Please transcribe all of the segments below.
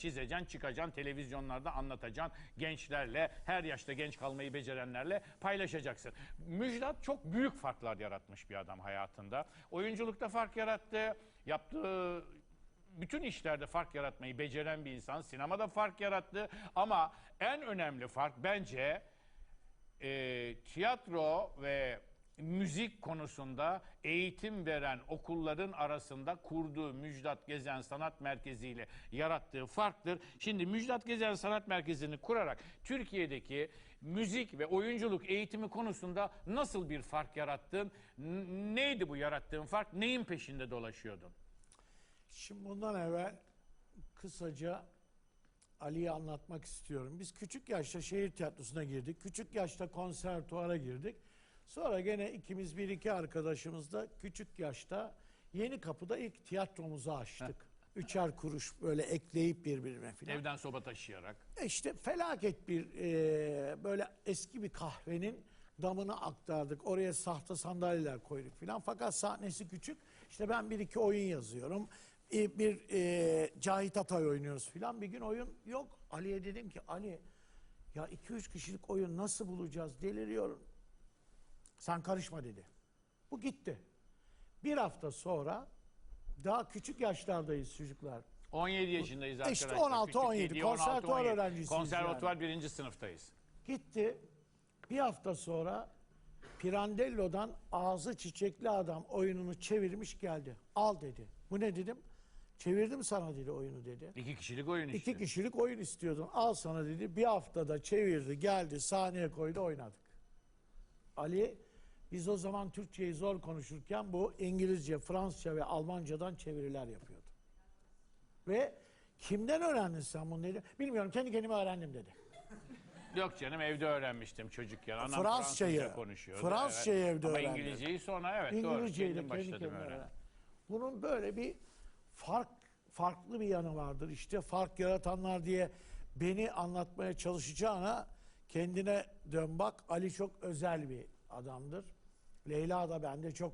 çizeceksin, çıkacaksın, televizyonlarda anlatacaksın. Gençlerle, her yaşta genç kalmayı becerenlerle paylaşacaksın. Müjdat çok büyük farklar yaratmış bir adam hayatında. Oyunculukta fark yarattı, yaptığı bütün işlerde fark yaratmayı beceren bir insan. Sinemada fark yarattı ama en önemli fark bence e, tiyatro ve müzik konusunda eğitim veren okulların arasında kurduğu Müjdat Gezen Sanat Merkezi ile yarattığı farktır. Şimdi Müjdat Gezen Sanat Merkezi'ni kurarak Türkiye'deki müzik ve oyunculuk eğitimi konusunda nasıl bir fark yarattın? Neydi bu yarattığın fark? Neyin peşinde dolaşıyordun? Şimdi bundan evvel kısaca Ali'yi anlatmak istiyorum. Biz küçük yaşta şehir tiyatrosuna girdik. Küçük yaşta konservatuara girdik. Sonra gene ikimiz bir iki arkadaşımızla küçük yaşta Yeni Kapı'da ilk tiyatromuzu açtık. Üçer kuruş böyle ekleyip birbirine filan. Evden soba taşıyarak. E İşte felaket bir e, böyle eski bir kahvenin damını aktardık. Oraya sahte sandalyeler koyduk filan. Fakat sahnesi küçük. İşte ben bir iki oyun yazıyorum. E, bir e, Cahit Atay oynuyoruz filan. Bir gün oyun yok. Ali'ye dedim ki Ali ya iki üç kişilik oyun nasıl bulacağız? Deliriyorum. Sen karışma dedi. Bu gitti. Bir hafta sonra daha küçük yaşlardayız çocuklar. 17 yaşındayız İşte arkadaşlar. 16, Küçük 17, değil, konservatuvar 17. öğrencisiyiz Konservatuvar birinci sınıftayız. Gitti. Bir hafta sonra Pirandello'dan ağzı çiçekli adam oyununu çevirmiş geldi. Al dedi. Bu ne dedim? Çevirdim sana dedi oyunu dedi. İki kişilik oyun işte. İki kişilik oyun istiyordun. Al sana dedi. Bir haftada çevirdi, geldi, sahneye koydu, oynadık. Ali biz o zaman Türkçeyi zor konuşurken bu İngilizce, Fransızca ve Almancadan çeviriler yapıyordu. Ve kimden öğrendin sen bunu dedi. Bilmiyorum kendi kendime öğrendim dedi. Yok canım evde öğrenmiştim çocukken. Anam Fransızcayı- Fransızca konuşuyordu. Fransızcayı evde Ama öğrendim. İngilizceyi sonra evet İngilizceyi doğru. Kendim kendi başladım öğrendim. Bunun böyle bir fark farklı bir yanı vardır. İşte fark yaratanlar diye beni anlatmaya çalışacağına kendine dön bak. Ali çok özel bir adamdır. Leyla da ben de çok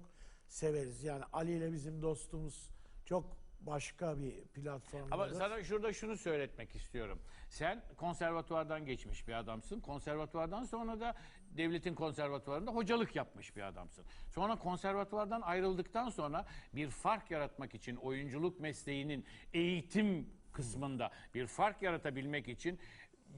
severiz. Yani Ali ile bizim dostumuz çok başka bir platformda. Ama sana şurada şunu söyletmek istiyorum. Sen konservatuvardan geçmiş bir adamsın. Konservatuvardan sonra da devletin konservatuvarında hocalık yapmış bir adamsın. Sonra konservatuvardan ayrıldıktan sonra bir fark yaratmak için oyunculuk mesleğinin eğitim kısmında bir fark yaratabilmek için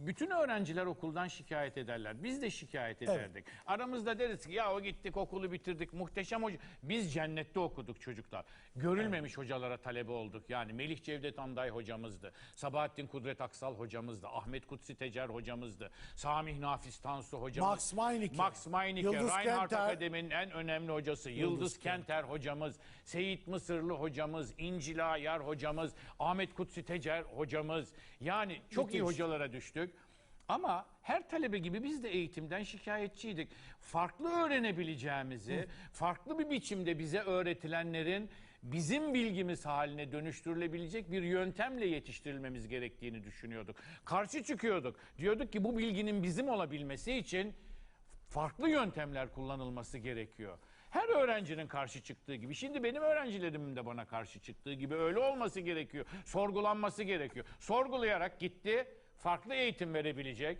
bütün öğrenciler okuldan şikayet ederler. Biz de şikayet ederdik. Aramızda deriz ki ya o gittik okulu bitirdik muhteşem hoca. Biz cennette okuduk çocuklar. Görülmemiş hocalara talebe olduk. Yani Melih Cevdet Anday hocamızdı. Sabahattin Kudret Aksal hocamızdı. Ahmet Kutsi Tecer hocamızdı. Samih Nafiz Tansu hocamız. Max Meinecke. Max Meinecke. Yıldız Reinhardt Kenter. Akademi'nin en önemli hocası. Yıldız, Kenter hocamız. Seyit Mısırlı hocamız. İncila Yar hocamız. Ahmet Kutsi Tecer hocamız. Yani çok iyi Müthiş. hocalara düştük. Ama her talebe gibi biz de eğitimden şikayetçiydik. Farklı öğrenebileceğimizi, farklı bir biçimde bize öğretilenlerin bizim bilgimiz haline dönüştürülebilecek bir yöntemle yetiştirilmemiz gerektiğini düşünüyorduk. Karşı çıkıyorduk. Diyorduk ki bu bilginin bizim olabilmesi için farklı yöntemler kullanılması gerekiyor. Her öğrencinin karşı çıktığı gibi. Şimdi benim öğrencilerimin de bana karşı çıktığı gibi öyle olması gerekiyor. Sorgulanması gerekiyor. Sorgulayarak gitti, farklı eğitim verebilecek,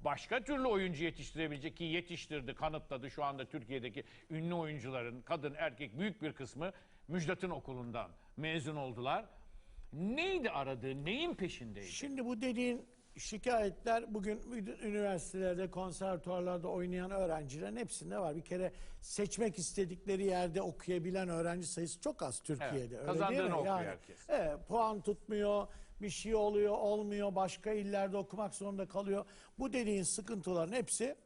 başka türlü oyuncu yetiştirebilecek ki yetiştirdi, kanıtladı şu anda Türkiye'deki ünlü oyuncuların kadın erkek büyük bir kısmı Müjdat'ın okulundan mezun oldular. Neydi aradığı, neyin peşindeydi? Şimdi bu dediğin şikayetler bugün üniversitelerde, konservatuarlarda oynayan öğrencilerin hepsinde var. Bir kere seçmek istedikleri yerde okuyabilen öğrenci sayısı çok az Türkiye'de. Evet, öyle kazandığını değil mi? okuyor Yani, herkes. Evet, puan tutmuyor, bir şey oluyor, olmuyor, başka illerde okumak zorunda kalıyor. Bu dediğin sıkıntıların hepsi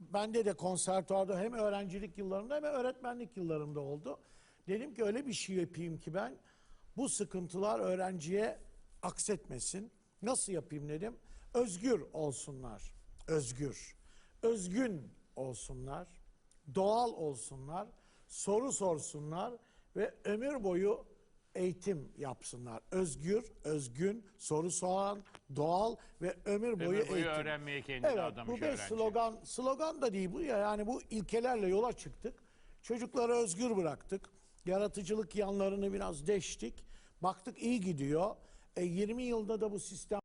bende de konservatuarda hem öğrencilik yıllarımda hem öğretmenlik yıllarımda oldu. Dedim ki öyle bir şey yapayım ki ben bu sıkıntılar öğrenciye aksetmesin. Nasıl yapayım dedim. Özgür olsunlar. Özgür. Özgün olsunlar. Doğal olsunlar. Soru sorsunlar ve ömür boyu eğitim yapsınlar. Özgür, özgün, soru soran, doğal ve ömür boyu, boyu eğitim. öğrenmeye kendini evet, adamış bu bir öğrenci. slogan, slogan da değil bu ya. Yani bu ilkelerle yola çıktık. Çocukları özgür bıraktık. Yaratıcılık yanlarını biraz deştik. Baktık iyi gidiyor. E, 20 yılda da bu sistem